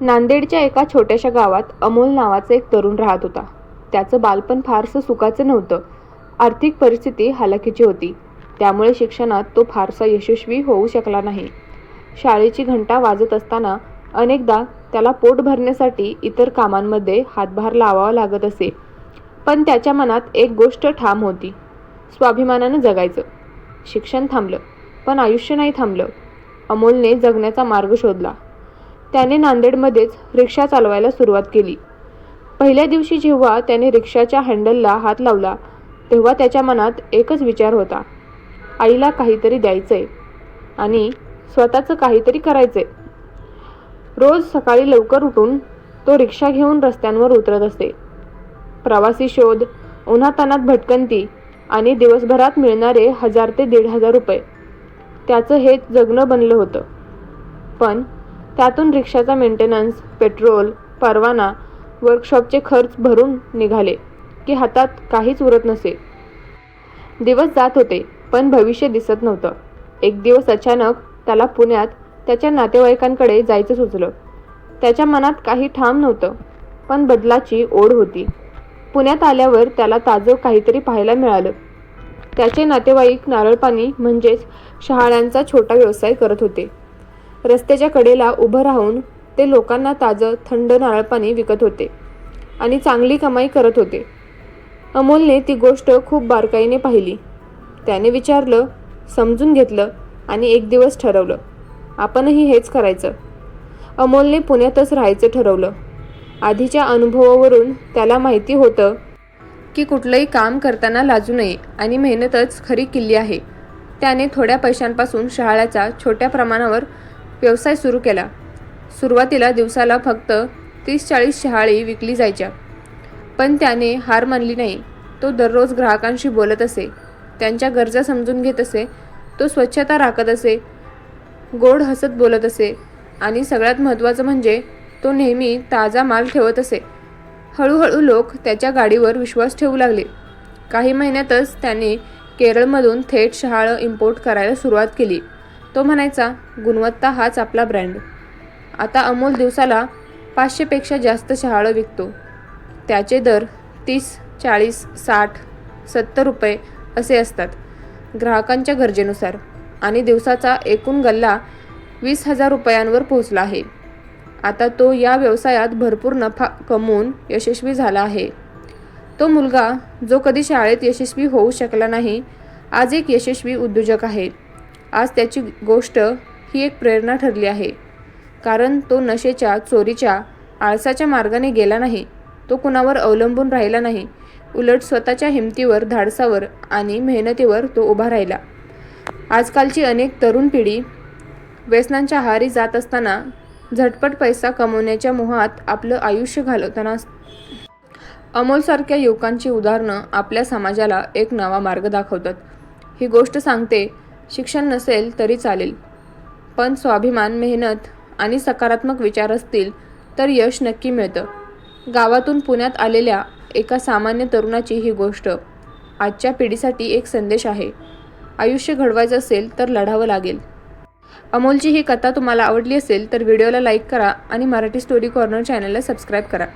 नांदेडच्या एका छोट्याशा गावात अमोल नावाचा एक तरुण राहत होता. त्याचं बालपण फारसं सुखाचं नव्हतं. आर्थिक परिस्थिती हालाकीची होती. त्यामुळे शिक्षणात तो फारसा यशस्वी होऊ शकला नाही. शाळेची घंटा वाजत असताना अनेकदा त्याला पोट भरण्यासाठी इतर कामांमध्ये हातभार लावावा लागत असे. पण त्याच्या मनात एक गोष्ट ठाम होती. स्वाभिमानानं जगायचं. शिक्षण थांबलं पण आयुष्य नाही थांबलं. अमोलने जगण्याचा मार्ग शोधला. त्याने नांदेडमध्येच रिक्षा चालवायला सुरुवात केली. पहिल्या दिवशी जेव्हा त्याने रिक्षाच्या हँडलला हात लावला तेव्हा त्याच्या मनात एकच विचार होता. आईला काहीतरी द्यायचंय आणि स्वतःचं काहीतरी करायचंय. रोज सकाळी लवकर उठून तो रिक्षा घेऊन रस्त्यांवर उतरत असते. प्रवासी शोध उन्हातानात भटकंती आणि दिवसभरात मिळणारे हजार ते दीड हजार रुपये. त्याचं हे जगणं बनलं होतं. पण त्यातून रिक्षाचा मेंटेनन्स पेट्रोल परवाना वर्कशॉपचे खर्च भरून निघाले की हातात काहीच उरत नसे. दिवस जात होते पण भविष्य दिसत नव्हतं. एक दिवस अचानक त्याला पुण्यात त्याच्या नातेवाईकांकडे जायचं सुचलं. त्याच्या मनात काही ठाम नव्हतं पण बदलाची ओढ होती. पुण्यात आल्यावर त्याला ताजं काहीतरी पाहायला मिळालं. त्याचे नातेवाईक नारळपाणी म्हणजेच शहाळ्यांचा छोटा व्यवसाय करत होते. रस्त्याच्या कडेला उभं राहून ते लोकांना ताजं थंड नारळपाणी विकत होते आणि चांगली कमाई करत होते. अमोलने ती गोष्ट खूप बारकाईने पाहिली. त्याने विचारलं समजून घेतलं आणि एक दिवस ठरवलं आपणही हेच करायचं. अमोलने पुण्यातच राहायचं ठरवलं. आधीच्या अनुभवावरून त्याला माहिती होतं की कुठलंही काम करताना लाजू नये आणि मेहनतच खरी किल्ली आहे. त्याने थोड्या पैशांपासून शहाळ्याचा छोट्या प्रमाणावर व्यवसाय सुरू केला. सुरुवातीला दिवसाला फक्त तीस चाळीस शहाळी विकली जायच्या. पण त्याने हार मानली नाही. तो दररोज ग्राहकांशी बोलत असे. त्यांच्या गरजा समजून घेत असे. तो स्वच्छता राखत असे. गोड हसत बोलत असे. आणि सगळ्यात महत्त्वाचं म्हणजे तो नेहमी ताजा माल ठेवत असे. हळूहळू लोक त्याच्या गाडीवर विश्वास ठेवू लागले. काही महिन्यातच त्याने केरळमधून थेट शहाळं इम्पोर्ट करायला सुरुवात केली. तो म्हणायचा गुणवत्ता हाच आपला ब्रँड आता अमोल दिवसाला पाचशेपेक्षा जास्त शहाळं विकतो. त्याचे दर तीस चाळीस साठ सत्तर रुपये असे असतात ग्राहकांच्या गरजेनुसार. आणि दिवसाचा एकूण गल्ला वीस हजार रुपयांवर पोहोचला आहे. आता तो या व्यवसायात भरपूर नफा कमवून यशस्वी झाला आहे. तो मुलगा जो कधी शाळेत यशस्वी होऊ शकला नाही आज एक यशस्वी उद्योजक आहे. आज त्याची गोष्ट ही एक प्रेरणा ठरली आहे. कारण तो नशेच्या चोरीच्या आळसाच्या मार्गाने गेला नाही. तो कुणावर अवलंबून राहिला नाही. उलट स्वतःच्या हिमतीवर धाडसावर आणि मेहनतीवर तो उभा राहिला. आजकालची अनेक तरुण पिढी व्यसनांच्या आहारी जात असताना झटपट पैसा कमवण्याच्या मोहात आपलं आयुष्य घालवताना अमोलसारख्या युवकांची उदाहरणं आपल्या समाजाला एक नवा मार्ग दाखवतात. ही गोष्ट सांगते शिक्षण नसेल तरी चालेल. पण स्वाभिमान मेहनत आणि सकारात्मक विचार असतील तर यश नक्की मिळतं. गावातून पुण्यात आलेल्या एका सामान्य तरुणाची ही गोष्ट आजच्या पिढीसाठी एक संदेश आहे. आयुष्य घडवायचं असेल तर लढावं लागेल. अमोलची ही कथा तुम्हाला आवडली असेल तर व्हिडिओला लाईक करा आणि मराठी स्टोरी कॉर्नर चॅनलला सबस्क्राईब करा.